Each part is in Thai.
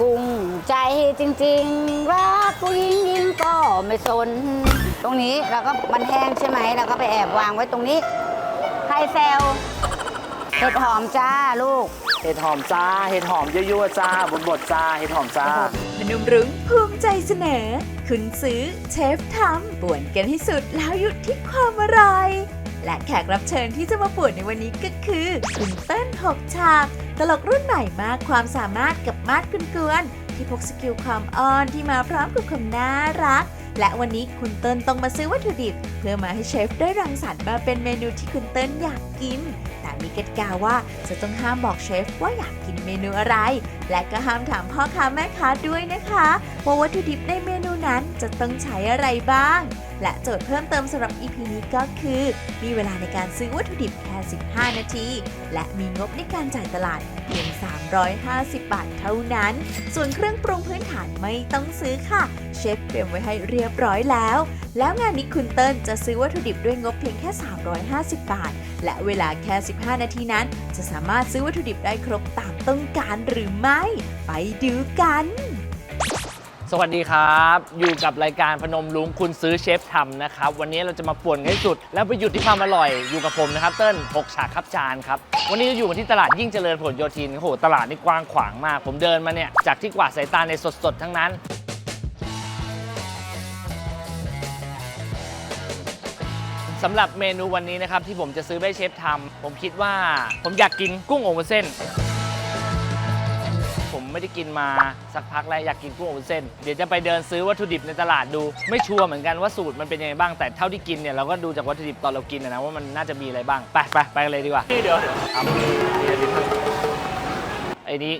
กุ้งใจจริง ๆ รักผู้หญิงยิงก็ไม่สน ตรงนี้เราก็มันแห้งใช่ไหมเราก็ไปแอบวางไว้ตรงนี้ ใครแซวเห็ดหอมจ้าลูก เห็ดหอมจ้า เห็ดหอมยั่วๆจ้าบดบดๆจ้า เห็ดหอมจ้าพนมรุ้งภูมิใจเสนอ คุณซื้อเชฟทำป่วนกันให้สุดแล้วหยุดที่ความอร่อย และแขกรับเชิญที่จะมาปวนในวันนี้ก็คือคุณเต้นหกฉาก ตลกรุ่นใหม่มากความสามารถกับมาดกุนกวนที่พกสกิลความอ้อนที่มาพร้อมกับความน่ารัก และวันนี้คุณเติ้ลต้องมาซื้อวัตถุดิบ เพื่อมาให้เชฟได้รังสรรค์มาเป็นเมนูที่คุณเติ้ลอยากกิน แต่มีกติกาว่าจะต้องห้ามบอกเชฟว่าอยากกินเมนูอะไร และก็ห้ามถามพ่อค้าแม่ค้าด้วยนะคะ ว่าวัตถุดิบในเมนูนั้นจะต้องใช้อะไรบ้าง และโจทย์เพิ่มเติมสำหรับ EP นี้ก็คือ มีเวลาในการซื้อวัตถุดิบแค่ 15 นาที และมีงบในการจ่ายตลาดเพียง 350 บาทเท่านั้น ส่วนเครื่องปรุงพื้นฐานไม่ต้องซื้อค่ะ เชฟเตรียมไว้ให้เรียบร้อยแล้ว แล้วงานนี้คุณเติ้ลจะซื้อวัตถุดิบด้วยงบเพียงแค่ 350 บาท และเวลาแค่ 15 นาทีนั้น จะสามารถซื้อวัตถุดิบได้ครบตามต้องการหรือไม่ ไปดูกัน สวัสดีครับ อยู่กับรายการพนมลุงคุณซื้อเชฟทำนะครับ วันนี้เราจะมาป่วนให้สุด แล้วไปหยุดที่ความอร่อยอยู่กับผมนะครับ เติ้ลหกฉากครับจานครับ วันนี้เราอยู่กันที่ตลาดยิ่งเจริญผลโยธินโอ้โหตลาดนี่กว้างขวางมาก ผมเดินมาเนี่ยจากที่กวาดสายตาในสดๆ ทั้งนั้น สำหรับเมนูวันนี้นะครับที่ผมจะซื้อไปให้เชฟทำผมคิดว่าผมอยากกินกุ้งอบวุ้นเส้น ไม่ได้กินมาสักพักแล้วอยากกินกุ้งอบวุ้นเส้น เดี๋ยวจะไปเดินซื้อวัตถุดิบในตลาดดู ไม่ชัวร์เหมือนกันว่าสูตรมันเป็นยังไงบ้างแต่เท่าที่กินเนี่ยเราก็ดูจากวัตถุดิบตอนเรากินนะนะว่ามันน่าจะมีอะไรบ้างไปไปไปกันเลยดีกว่าที่เดี๋ยวครับไอ้นี้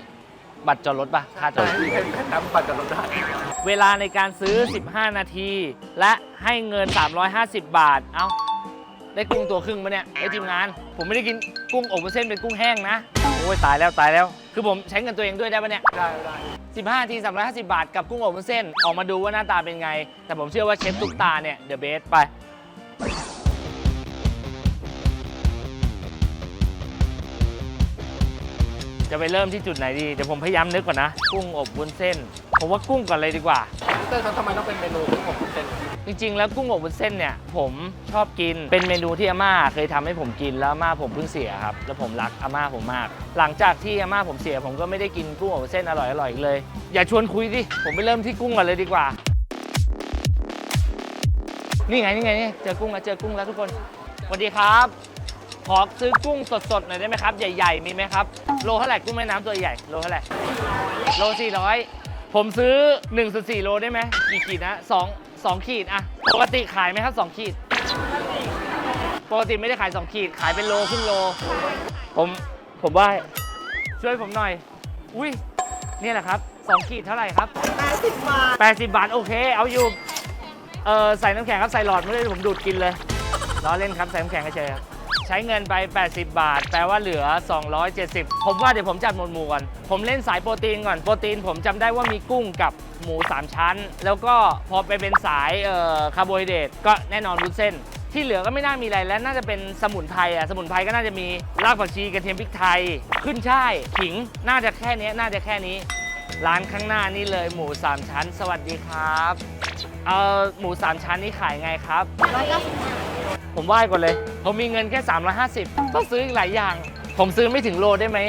บัตรจอดรถป่ะค่าจอดรถน้ำบัตรกับรถได้เวลาในการซื้อ 15 นาที และให้เงิน 350 บาท เอ้า ได้กุ้งตัวครึ่งปะเนี่ยไอ้ทีมงาน ผมไม่ได้กินกุ้งอบวุ้นเส้นเป็นกุ้งแห้งนะ โอ้ยตายแล้วตายแล้ว คือผมใช้เงินตัวเองด้วยได้ปะเนี่ย ได้ได้15นาที350 บาทกับกุ้งอบวุ้นเส้น ออกมาดูว่าหน้าตาเป็นไง แต่ผมเชื่อว่าเชฟตุ๊กตาเนี่ยเดอะเบสไป จะไปเริ่มที่จุดไหนดีเดี๋ยวผมพยายามนึกก่อนนะ กุ้งอบวุ้นเส้น ผมว่ากุ้งก่อนเลยดีกว่า เต้ยครับทำไมต้องเป็นเมนูของผมเป็น จริงๆ แล้วกุ้งอบวุ้นเส้นเนี่ย ผมชอบกินเป็นเมนูที่อาม่าเคยทำให้ผมกินแล้วอาม่าผมเพิ่งเสียครับ แล้วผมรักอาม่าผมมาก หลังจากที่อาม่าผมเสีย ผมก็ไม่ได้กินกุ้งอบวุ้นเส้นอร่อยๆอีกเลย อย่าชวนคุยดิผมไปเริ่มที่กุ้งก่อนเลยดีกว่า นี่ไงนี่ไงนี่เจอกุ้งแล้วเจอกุ้งแล้วทุกคนสวัสดีครับ ขอซื้อกุ้งสดๆหน่อยได้ไหมครับ ใหญ่ ๆ มีไหมครับโลเท่าไหร่กุ้งแม่น้ำตัวใหญ่โลเท่าไหร่โล400ผมซื้อ1.4โลได้ไหมกี่ขีดนะ2 2 ขีดอะปกติขายไหมครับ 2 ขีด ปกติไม่ได้ขาย 2 ขีด ขายเป็นโลครึ่งโล ผมผมว่าช่วยผมหน่อย อุ้ยเนี่ยแหละครับ 2 ขีดเท่าไหร่ครับ 80 บาท 80 บาท โอเค เอาอยู่ เออใส่น้ำแข็งครับ ใส่หลอดไม่ได้ผมดูดกินเลยล้อเล่นครับ ใส่น้ำแข็งเฉยๆครับ ใช้เงินไป 80 บาท แปลว่าเหลือ 270 ผมว่าเดี๋ยวผมจัดหมวดหมู่ก่อน ผมเล่นสายโปรตีนก่อน โปรตีนผมจำได้ว่ามีกุ้งกับหมู 3 ชั้น แล้วก็พอไปเป็นสายเอ่อคาร์โบไฮเดรตก็แน่นอนวุ้นเส้น ที่เหลือก็ไม่น่ามีอะไรแล้วน่าจะเป็นสมุนไพรอะสมุนไพรก็น่าจะมีรากผักชีกระเทียมพริกไทย ขึ้นช่ายขิงน่าจะแค่นี้น่าจะแค่นี้ร้านข้างหน้านี่เลยหมู 3 ชั้น สวัสดีครับ เอ่อหมู 3 ชั้นนี่ขายไงครับ ผมไหว้ก่อนเลย ผมมีเงินแค่ 350ต้องซื้ออีกหลายอย่าง ผมซื้อไม่ถึงโลได้ไหม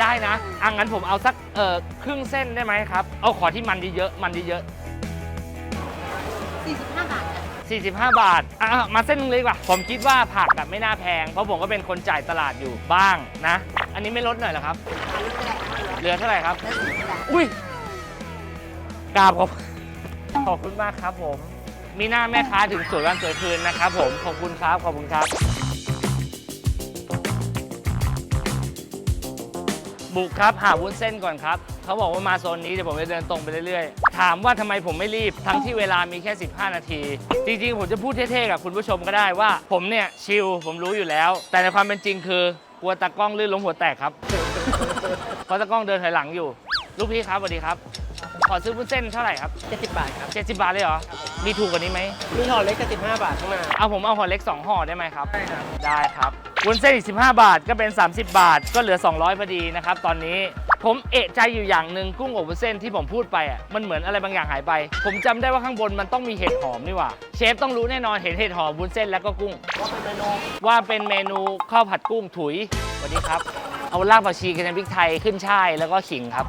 ได้นะอังั้นผมเอาสักเอ่อครึ่งเส้นได้ไหมครับ เอาขอที่มันเยอะๆมันเยอะๆ45 บาท45 บาทอะมาเส้นนึงเลยดีกว่า ผมคิดว่าผักแบบไม่น่าแพง เพราะผมก็เป็นคนจ่ายตลาดอยู่บ้างนะ อันนี้ไม่ลดหน่อยเหรอครับเหลือเท่าไหร่ครับอุ้ยกราบขอบ ขอบคุณมากครับผม มีหน้าแม่ค้าถึงสวยวันสวยคืนนะครับผม ขอบคุณครับ ขอบคุณครับ บุกครับหาวุ้นเส้นก่อนครับ เขาบอกว่ามาโซนนี้เดี๋ยวผมจะเดินตรงไปเรื่อยๆ ถามว่าทำไมผมไม่รีบ ทั้งที่เวลามีแค่ 15 นาที จริงๆ ผมจะพูดเท่ๆ กับคุณผู้ชมก็ได้ว่า ผมเนี่ยชิล ผมรู้อยู่แล้ว แต่ในความเป็นจริงคือกลัวตากล้องลื่นล้มหัวแตกครับ เพราะตากล้องเดินถอยหลังอยู่ ลูกพี่ครับสวัสดีครับ ขอซื้อวุ้นเส้นเท่าไหร่ครับ70 บาทครับ 70 บาทเลยเหรอ มีถูกกว่านี้ไหม มีห่อเล็กกับ15 บาทข้างหน้า เอาผมเอาห่อเล็ก 2ห่อได้ไหมครับ ได้ครับ ได้ครับวุ้นเส้นอีก 15 บาทก็เป็น 30 บาท ก็เหลือ 200พอดีนะครับ ตอนนี้ผมเอะใจอยู่อย่างหนึ่งกุ้งอบวุ้นเส้นที่ผมพูดไปอะมันเหมือนอะไรบางอย่างหายไป ผมจำได้ว่าข้างบนมันต้องมีเห็ดหอมนี่หว่า เชฟต้องรู้แน่นอนเห็นเห็ดหอมวุ้นเส้นแล้วก็กุ้ง ว่าเป็นเมนูข้าวผัดกุ้งถุยสวัสดีครับ เอารากผักชีกระเทียมพริกไทยขึ้นช่ายแล้วก็ขิงครับ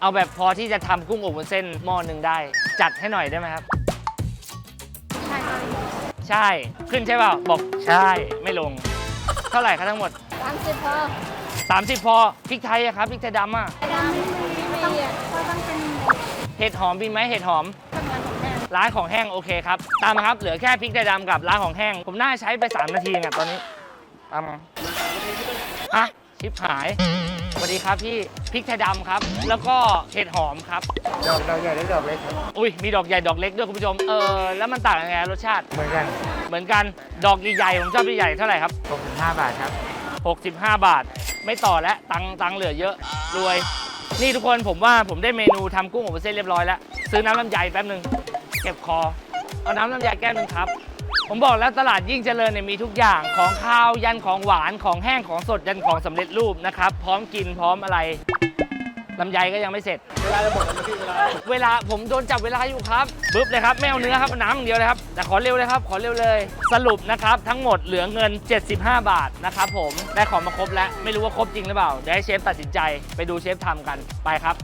เอาแบบพอที่จะทำกุ้งอบวุ้นเส้นหม้อหนึ่งได้ จัดให้หน่อยได้ไหมครับ ใช่ขึ้นใช่เปล่าบอกใช่ไม่ลง เท่าไหร่ครับทั้งหมด30พอ30 พอพริกไทยอะครับพริกไทยดำอะดำไม่ต้องก็ต้องเป็นเห็ดหอมมีไหมเห็ดหอมร้านของแห้งโอเคครับ ตามมาครับ เหลือแค่พริกไทยดำกับร้านของแห้ง ผมน่าใช้ไป 3 นาทีอะตอนนี้ ตามมา อะชิปหายสวัสดีครับพี่พริกไทยดำครับ แล้วก็เห็ดหอมครับ ดอกดอกใหญ่และดอกเล็กครับอุ้ยมีดอกใหญ่ดอกเล็กด้วยคุณผู้ชมเออแล้วมันต่างยังไงรสชาติ เหมือนกัน เหมือนกันดอกใหญ่ๆผมชอบใหญ่ๆเท่าไหร่ครับ 65 บาทครับ 65 บาท ไม่ต่อแล้วตังค์ตังค์เหลือเยอะรวย นี่ทุกคนผมว่าผมได้เมนูทำกุ้งอบวุ้นเส้นเรียบร้อยแล้ว ซื้อน้ำลำไยแป๊บหนึ่งเก็บคอ เอาน้ำลำไยแก้วหนึ่งครับ ผมบอกแล้วตลาดยิ่งเจริญเนี่ยมีทุกอย่างของข้าวยันของหวานของแห้งของสดยันของสำเร็จรูปนะครับ พร้อมกินพร้อมอะไรลำไยก็ยังไม่เสร็จ เวลาจะหมดแล้วพี่เวลาเวลาผมโดนจับเวลาอยู่ครับบึ๊บเลยครับไม่เนื้อครับน้ำอย่างเดียวเลยครับแต่ขอเร็วเลยครับ ขอเร็วเลย สรุปนะครับ ทั้งหมดเหลือเงิน 75 บาทนะครับผมได้ของมาครบแล้วไม่รู้ว่าครบจริงหรือเปล่าเดี๋ยวให้เชฟตัดสินใจไปดูเชฟทำกันไปครับ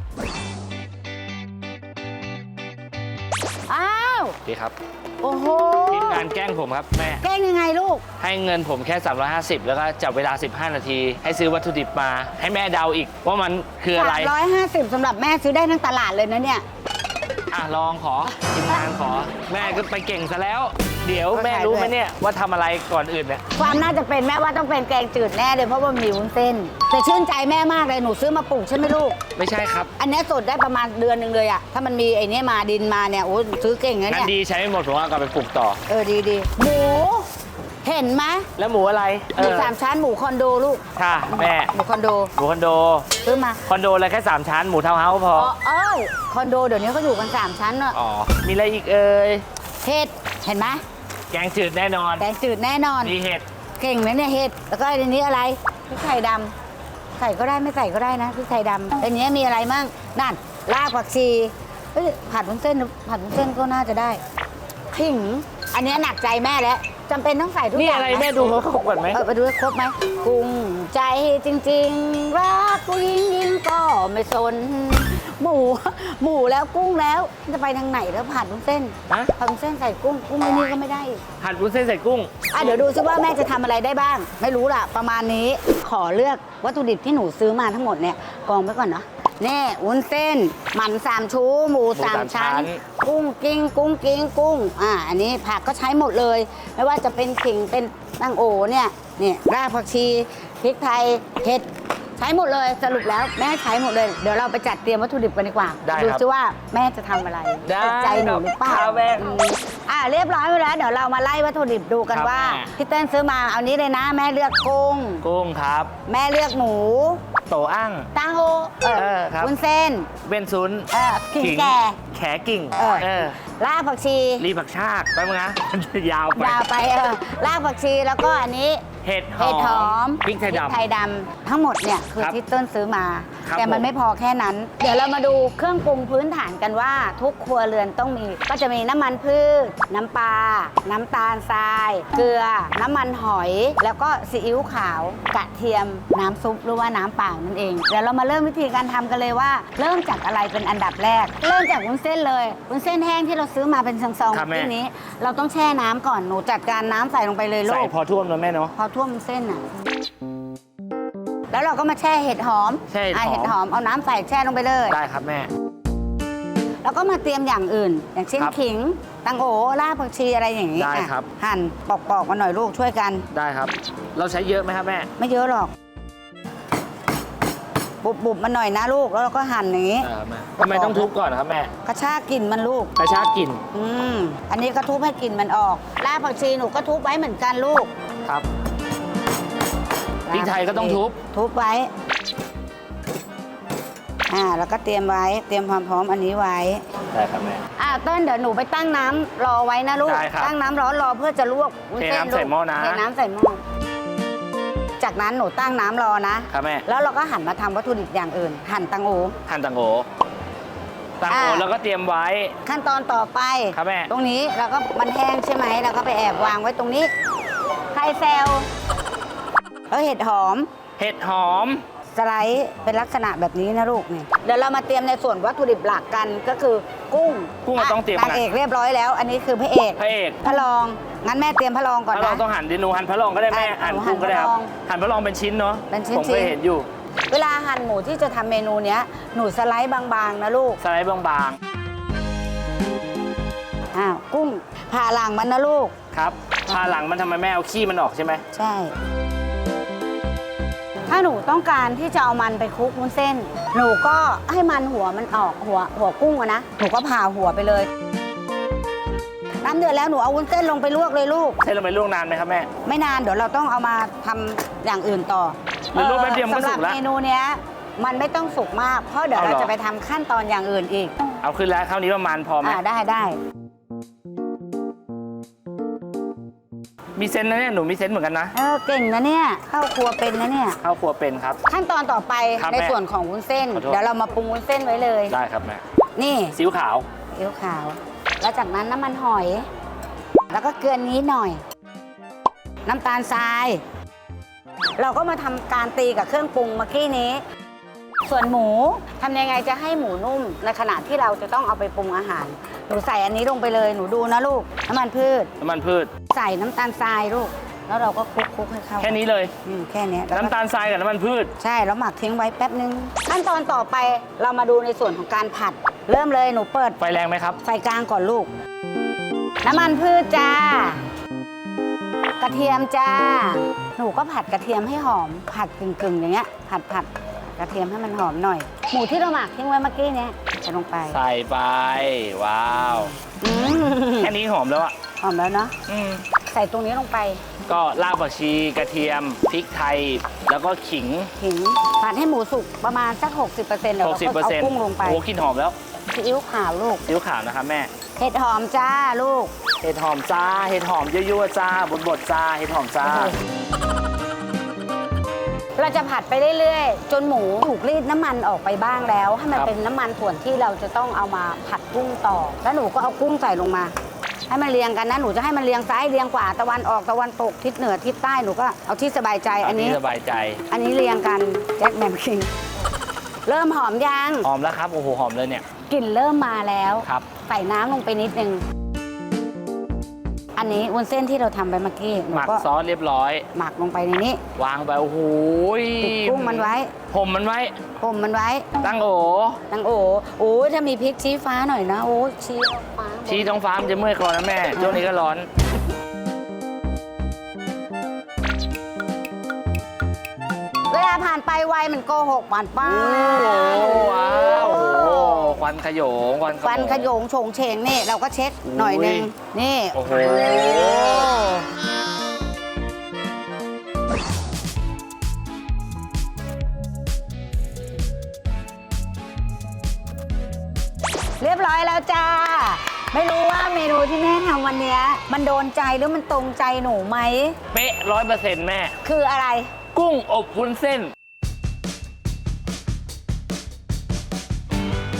ดีครับโอ้โหทีมงานแกล้งผมครับแม่ แกล้งยังไงลูก ให้เงินผมแค่ 350 แล้วก็จับเวลา 15 นาที ให้ซื้อวัตถุดิบมา ให้แม่เดาอีก ว่ามันคืออะไร 350สำหรับแม่ซื้อได้ทั้งตลาดเลยนะเนี่ย อะลองขอทีมงานขอ แม่ก็ไปเก่งซะแล้ว เดี๋ยวก็แม่ขายรู้ด้วยไหมเนี่ยว่าทำอะไรก่อนอื่นเนี่ย ความน่าจะเป็นแม่ว่าต้องเป็นแกงจืดแน่เลยเพราะว่ามีวุ้นเส้น แต่ชื่นใจแม่มากเลยหนูซื้อมาปลูกใช่ไหมลูก ไม่ใช่ครับ อันเนี้ยสดได้ประมาณเดือนหนึ่งเลยอะถ้ามันมีไอ้เนี้ยมาดินมาเนี่ยโอ้ซื้อเก่งนะงั้เนี่นยดีใช้ไม่หมดผมเอากลับไปปลูกต่อ เออดีดีหมูเห็นไหมแล้วหมูอะไรหมูสามชั้นหมูคอนโดลูกค่ะแม่ หมูคอนโดหมูคอนโด ซื้อมาคอนโดอะไรแค่ 3 ชั้น หมูเทาวน์เฮาส์พอ อ๋อเอ้ยคอนโดเดี๋ยวนี้เขาอยู่กันสามชั้นเนอะอ๋อ มีอะไรอีกเอ่ยเห็ดเห็นไหม แกงจืดแน่นอน แกงจืดแน่นอน มีเห็ด เก่งนะเนี่ยเห็ด แล้วก็อันนี้อะไรพริกไทยดำใส่ก็ได้ไม่ใส่ก็ได้นะพริกไทยดำอันนี้มีอะไรมั่งนั่นรากผักชีเอ้ยผัดวุ้นเส้นผัดวุ้นเส้นก็น่าจะได้ขิง อันนี้หนักใจแม่แล้วจำเป็นต้องใส่ทุกนี่อย่างอะไรหแม่ดูเขาครบก่อนไหมเออไปดูให้ครบไหมกุ้งใจจริง ๆ รักผู้หญิงยิงก็ไม่สน หมู หมูแล้วกุ้งแล้วจะไปทางไหนแล้วผัดวุ้นเส้นฮะ ผัดวุ้นเส้นใส่กุ้งกุ้งไม่นี่ก็ไม่ได้อีกผัดวุ้นเส้นใส่กุ้ง อะเดี๋ยวดูซิว่าแม่จะทำอะไรได้บ้าง ไม่รู้ล่ะ ประมาณนี้ขอเลือกวัตถุดิบที่หนูซื้อมาทั้งหมดเนี่ยกองไว้ก่อนเนาะแน่วุ้นเส้น หมันสามชูหมูหมูสามสามชั้นชั้นกุ้งกิ้งกุ้งกิ้งกุ้งอ่าอันนี้ผักก็ใช้หมดเลย ไม่ว่าจะเป็นขิงเป็นตั้งโอเนี่ยเนี่ยรากผักชีพริกไทยเห็ดใช้หมดเลยสรุปแล้วแม่ใช้หมดเลย เดี๋ยวเราไปจัดเตรียมวัตถุดิบกันดีกว่าได้ดูครับซิว่าแม่จะทำอะไรได้ถูกใจหนูหรือเปล่าครับแม่อืมอ่าเรียบร้อยไปแล้วเดี๋ยวเรามาไล่วัตถุดิบดูกันครับว่าแม่ พี่เต้นซื้อมาเอานี้เลยนะ แม่เลือกกุ้งกุ้งครับ แม่เลือกหมูโตอั่งตังโอเอเออครับ วุ้นเส้นเวนซุนเออขิงแก่ แขกิ่งเออเออรากผักชีรีผักชากแป๊บนึงนะ ยาวไป ยาวไปเออรากผักชีแล้วก็อันนี้ เห็ดหอเห็ดหอมมพริกไทยดำไทยดำทั้งหมดเนี่ยคือครับที่ต้นซื้อมา ครับแต่มันผมไม่พอแค่นั้น เดี๋ยวเรามาดูเครื่องปรุงพื้นฐานกันว่า ทุกครัวเรือนต้องมี ก็จะมีน้ำมันพืช น้ำปลา น้ำตาลทราย เกลือ น้ำมันหอย แล้วก็ซีอิ๊วขาว กระเทียม น้ำซุปหรือว่าน้ำเปล่านั่นเอง เดี๋ยวเรามาเริ่มวิธีการทำกันเลยว่า เริ่มจากอะไรเป็นอันดับแรก เริ่มจากวุ้นเส้นเลยวุ้นเส้นแห้งที่เราซื้อมาเป็นซองครับๆแม่ที่นี้ เราต้องแช่น้ำก่อนหนูจัดการน้ำใส่ลงไปเลยลูใส่กพอท่วมแล้วแม่เนาะ พอท่วมเส้นอะ แล้วเราก็มาแช่เห็ดหอมแช่เห็ดหอมอะเห็ดหอม เอาน้ำใส่แช่ลงไปเลย ได้ครับแม่ แล้วก็มาเตรียมอย่างอื่น อย่างเช่นครับขิง ตังโอรากผักชีอะไรอย่างนี้ได้อะครับ หั่นปอกๆมาหน่อยลูกช่วยกัน ได้ครับ เราใช้เยอะไหมครับแม่ ไม่เยอะหรอก บุบๆมันหน่อยนะลูก แล้วเราก็หั่นอย่างนี้ ได้ครับแม่ทำไมต้องทุบก่อนนะครับแม่กระชากกลิ่นมันลูก กระชากกลิ่นอืม อันนี้ก็ทุบให้กลิ่นมันออกรากผักชีหนูก็ทุบไว้เหมือนกันลูก ครับ พริกไทยก็ต้องทุบ ทุบไว้ อ่า แล้วก็เตรียมไว้ เตรียมความพร้อมอันนี้ไว้ ได้ครับแม่ อ่าเต้นเดี๋ยวหนูไปตั้งน้ำรอไว้นะลูก ได้ครับตั้งน้ำร้อนรอเพื่อจะลวกวุ้เทส้น้ำใส่ลูกหม้อนะ เทน้ำใส่หม้อ จากนั้นหนูตั้งน้ำรอนะ ครับแม่ แล้วเราก็หันมาทำวัตถุดิบอย่างอื่น หั่นตังโอ หั่นตังโอตังโออ่า แล้วก็เตรียมไว้ ขั้นตอนต่อไป ครับแม่ ตรงนี้เราก็มันแห้งใช่ไหมเราก็ไปแอบวางไว้ตรงนี้ไข่เซล แล้วเห็ดหอม เห็ดหอม สไลด์เป็นลักษณะแบบนี้นะลูกนี่เดี๋ยวเรามาเตรียมในส่วนวัตถุดิบหลักกันก็คือกุ้งกุ้งเราต้องเตรียมนางเอกเรียบร้อยแล้ว อันนี้คือพระเอกพระเอก พระรอง งั้นแม่เตรียมพระรองก่อนพระลองนะต้องหั่นดินูหั่นพระลองก็ได้แม่อะหั่นหนูกุ้งก็ได้ครับหั่นพะลองหั่นพระลองเป็นชิ้นเนาะเป็นชิ้นๆ ผมเคยเห็นอยู่เวลาหั่นหมูที่จะทำเมนูเนี้ยหนูสไลด์บางๆนะลูกสไลด์บางอ้าวกุ้งผ่าหลังมันนะลูก ๆครับพาหลังมันทำไมแม่เอาขี้มันออกใช่ไหมใช่ ถ้าหนูต้องการที่จะเอามันไปคลุกวุ้นเส้น หนูก็ให้มันหัวมันออกหัวหัวกุ้งอะนะ หนูก็ผ่าหัวไปเลย น้ำเดือดแล้วหนูเอาวุ้นเส้นลงไปลวกเลยลูกใช้ลงไปลวกนานไหมครับแม่ ไม่นานเดี๋ยวเราต้องเอามาทำอย่างอื่นต่อหรือลวกแป๊บเดียวมันก็สำหสุรับกแล้วเมนูเนี้ยมันไม่ต้องสุกมาก เพราะเดี๋ยวเอาเหรเราอ จะไปทำขั้นตอนอย่างอื่นอีกเอาขึ้นแล้วคราวนี้ประมาณพอไหม อ่าได้ได้ มีเซนส์นะเนี่ยหนูมีเซนส์เหมือนกันนะเออเก่งนะเนี่ยเข้าครัวเป็นนะเนี่ยเข้าครัวเป็นครับ ขั้นตอนต่อไปครับในแม่ส่วนของวุ้นเส้น ขอโทษ เดี๋ยวเรามาปรุงวุ้นเส้นไว้เลย ได้ครับแม่นี่ซีอิ๊วขาวเกี๊ยวขาว แล้วจากนั้นน้ำมันหอย แล้วก็เกลือนี้หน่อย น้ำตาลทราย เราก็มาทำการตีกับเครื่องปรุงเมื่อกี้นี้ ส่วนหมูทำยังไงจะให้หมูนุ่ม ในขณะที่เราจะต้องเอาไปปรุงอาหาร หนูใส่อันนี้ลงไปเลยหนูดูนะลูก น้ำมันพืช น้ำมันพืช ใส่น้ำตาลทรายลูก แล้วเราก็คลุกคลุกๆให้เข้าแค่นี้เลย อืมแค่เนี้ยแล้วก็น้ำตาลทรายกับน้ำมันพืช ใช่แล้วหมักทิ้งไว้แป๊บนึง ขั้นตอนต่อไปเรามาดูในส่วนของการผัด เริ่มเลยหนูเปิดไฟแรงไหมครับ ไฟกลางก่อนลูก น้ำมันพืชจ้ากระเทียมจ้า หนูก็ผัดกระเทียมให้หอม ผัดกึ่งๆอย่างเงี้ย ผัดผัด กระเทียมให้มันหอมหน่อย หมูที่เราหมักทิ้งไว้เมื่อกี้เนี้ยใส่ลงไปใส่ไป ว้าว อืมแค่นี้หอมแล้วอะหอมแล้วเนาะอืมใส่ตรงนี้ลงไปก็รากผักชีกระเทียมพริกไทย แล้วก็ขิงขิงผัดให้หมูสุกประมาณสัก 60%เดี๋ยวเราก็เอา60%กุ้งลงไปโอ้กลินหอมแล้วซีอิ๊วขาวลูกซีอิ๊วขาวนะครับแม่ เห็ดหอมจ้าลูก เห็ดหอมจ้า เห็ดหอมยั่วๆจ้าบดๆจ้า เห็ดหอมจ้า เราจะผัดไปเรื่อยๆ จนหมูถูกรีดน้ำมันออกไปบ้างแล้ว ให้มันครับเป็นน้ำมันส่วนที่เราจะต้องเอามาผัดกุ้งต่อ แล้วหนูก็เอากุ้งใส่ลงมา ให้มันเรียงกันนะหนูจะให้มันเรียงซ้ายเรียงขวาตะวันออกตะวันตกทิศเหนือทิศใต้หนูก็เอาที่สบายใจอันนี้ที่สบายใจอันนี้เรียงกันแจ็คแมนคิงเริ่มหอมยังหอมแล้วครับโอ้โหหอมเลยเนี่ยกลิ่นเริ่มมาแล้ว ครับ ใส่น้ำลงไปนิดนึง อันนี้วุ้นเส้นที่เราทำไปเมื่อกี้หนูหมักก็ซอสเรียบร้อย หมักลงไปในนี้วางไปโอ้โหปิดกุ้งมันไว้ผมมันไว้ผมมันไว้ตั้งโอนางโอโอ้ยถ้ามีพริกชี้ฟ้าหน่อยนะ โอ้ยชี้ฟ้าชี้ท้องฟ้ามันจะเมื่อยคอนะแม่ช่วงนี้ก็ร้อน เวลาผ่านไปไวมันโกหกผ่านป้าโอ้โหว้าวโอ้โหควันขโยงควันขโมงฟันขโยงโฉงเฉงนี่เราก็เช็ดหน่อยหนึงอุ้ยนี่โอ้โหเรียบร้อยแล้วจ้า ไม่รู้ว่าเมนูที่แม่ทำวันเนี้ยมันโดนใจหรือมันตรงใจหนูไหม เป๊ะร้อยเปอร์เซ็นต์แม่ คืออะไร กุ้งอบวุ้นเส้น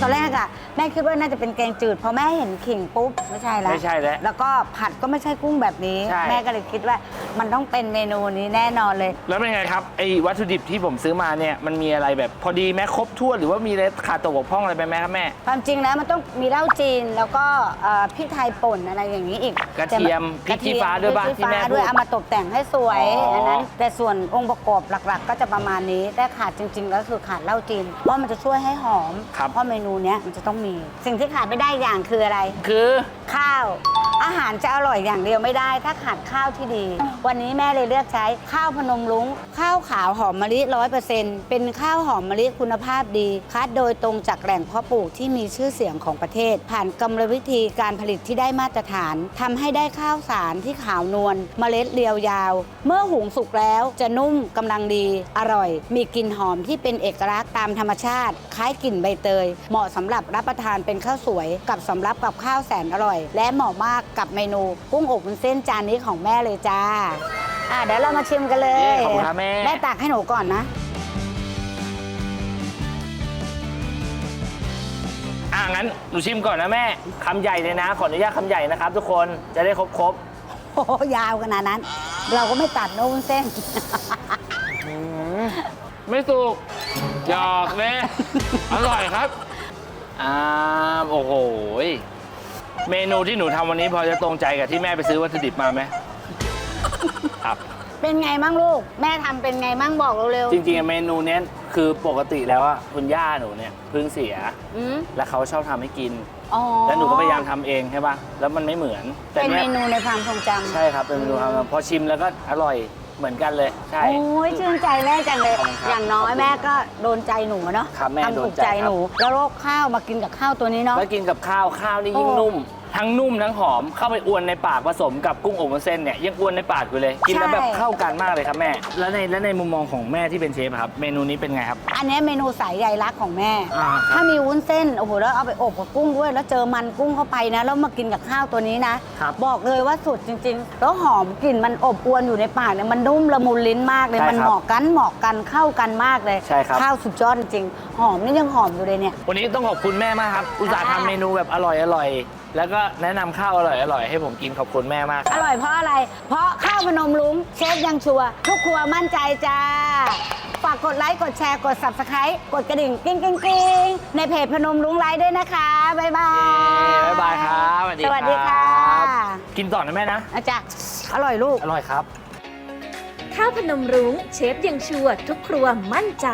ตอนแรกอะ แม่คิดว่าน่าจะเป็นแกงจืดพอแม่เห็นขิงปุ๊บไม่ใช่แล้วไม่ใช่แล้วแล้วก็ผัดก็ไม่ใช่กุ้งแบบนี้ ใช่ แม่ก็เลยคิดว่ามันต้องเป็นเมนูนี้แน่นอนเลย แล้วเป็นไงครับไอ้วัตถุดิบที่ผมซื้อมาเนี่ยมันมีอะไรแบบพอดีแม่ครบถ้วนหรือว่ามีอะไรขาดตกบกพร่องอะไรไปไหมครับแม่ ความจริงแล้วมันต้องมีเหล้าจีนแล้วก็เอ่อพริกไทยป่นอะไรอย่างนี้อีกกระเทียมพริกชี้ฟ้าด้วยป่ะพริกที่ชี้แม่ฟ้าพูดด้วยเอามาตกแต่งให้สวยอ๋ออั อันนั้นแต่ส่วนองค์ประกอบหลักๆ ก็จะประมาณนี้แต่ขาดจริงๆแล้วคือขาดเหล้าจีนเพราะมันจะช่วยให้หอมครับ เพราะเมนูเนี้ยมันจะต้องมีสิ่งที่ขาดไม่ได้อย่างคืออะไร คือข้าว อาหารจะอร่อยอย่างเดียวไม่ได้ ถ้าขาดข้าวที่ดี วันนี้แม่เลยเลือกใช้ข้าวพนมรุ้ง ข้าวขาวหอมมะลิร้อยเปอร์เซ็นต์เป็นข้าวหอมมะลิคุณภาพดี คัดโดยตรงจากแหล่งเพาะปลูกที่มีชื่อเสียงของประเทศ ผ่านกรรมวิธีการผลิตที่ได้มาตรฐานทำให้ได้ข้าวสารที่ขาวนวลเมล็ดเรียวยาว เมื่อหุงสุกแล้วจะนุ่มกำลังดี อร่อย มีกลิ่นหอมที่เป็นเอกลักษณ์ตามธรรมชาติ คล้ายกลิ่นใบเตย เหมาะสำหรับรับประทานเป็นข้าวสวย กับสำรับกับข้าวแสนอร่อย และเหมาะมากกับเมนูกุ้งอบวุ้นเส้นจานนี้ของแม่เลยจ้าอะเดี๋ยวเรามาชิมกันเลยเย้ขอบคุณครับแม่ แม่ตักให้หนูก่อนนะ อะงั้นหนูชิมก่อนนะแม่คำใหญ่เลยนะ ขออนุญาตคำใหญ่นะครับ ทุกคนจะได้ครบครบโอ้โหยาวขนาดนั้น เราก็ไม่ตัดโน้นเส้นๆอืมไม่สุกหยอกเลยอร่อยครับอ่าโอ้โหย เมนูที่หนูทำวันนี้พอจะตรงใจกับที่แม่ไปซื้อวัตถุดิบมาไหมครับ เป็นไงมั่งลูก แม่ทำเป็นไงมั่งบอกเร็วจริงๆเมนูเนี้ยคือปกติแล้วอะคุณย่าหนูเนี่ยเพิ่งเสีย ๆอืมแล้วเขาชอบทำให้กิน อ๋อแล้วหนูก็พยายามทำเองใช่ป่ะแล้วมันไม่เหมือนแต่เป็นเมเนี้ยนูในความทรงจำ ใช่ครับเป็นเมนูทำพอชิมแล้วก็อร่อย เหมือนกันเลย ใช่ โอ้ยชื่นใจแม่จังเลย ขอบคุณครับอย่างน้อยแม่ก็โดนใจหนูอะเนาะครับแม่ทำโดถูนกใจใจครับ หนู แล้วโรคข้าวมากินกับข้าวตัวนี้เนาะ แล้วกินกับข้าวข้าวนี่ยิ่งโอ้ นุ่ม ทั้งนุ่มทั้งหอมเข้าไปอวนในปากผสมกับกุ้งอบวุ้นเส้นเนี่ยยังอวนในปากอยู่เลย กินแล้วใช่แบบเข้ากันมากเลยครับแม่ แล้วในแล้วในมุมมองของแม่ที่เป็นเชฟอะครับ เมนูนี้เป็นไงครับ อันนี้เมนูสายใยรักของแม่ อ่าครับถ้ามีวุ้นเส้นโอ้โหแล้วเอาไปอบกับกุ้งด้วย แล้วเจอมันกุ้งเข้าไปนะ แล้วมากินกับข้าวตัวนี้นะ ครับ บอกเลยว่าสุดจริง ๆ แล้วหอมกลิ่นมันอบอวนอยู่ในปากเนี่ยมันนุ่มละมุนลิ้นมากเลย ใช่มันครับเหมาะกันเหมาะกันเข้ากันมากเลย ใช่ครับ ข้าวสุดยอดจริงๆหอมนี่ยังหอมอยู่เลยเนี่ย วันนี้ต้องขอบคุณแม่มากครับ อุตส่าห์ค่ะทำเมนูแบบอร่อยอร่อย แล้วก็แนะนำข้าวอร่อยอร่อยให้ผมกินขอบคุณแม่มากคอรับร่อยเพราะอะไร เพราะข้าวพนมรุ้งเชฟยังชัวร์ทุกครัวมั่นใจจ้า ฝากกดไลค์กดแชร์กด subscribe กดกระดิ่งกิ้งกิ้งกิ้งในเพจพนมรุ้งไลฟ์ด้วยนะคะ บ๊ายบายบ๊ายบายครับสวัสดีค่ะกินต่อนะแม่นะ อาจารย์อร่อยลูก อร่อยครับ ข้าวพนมรุ้งเชฟยังชัวร์ทุกครัวมั่นใจ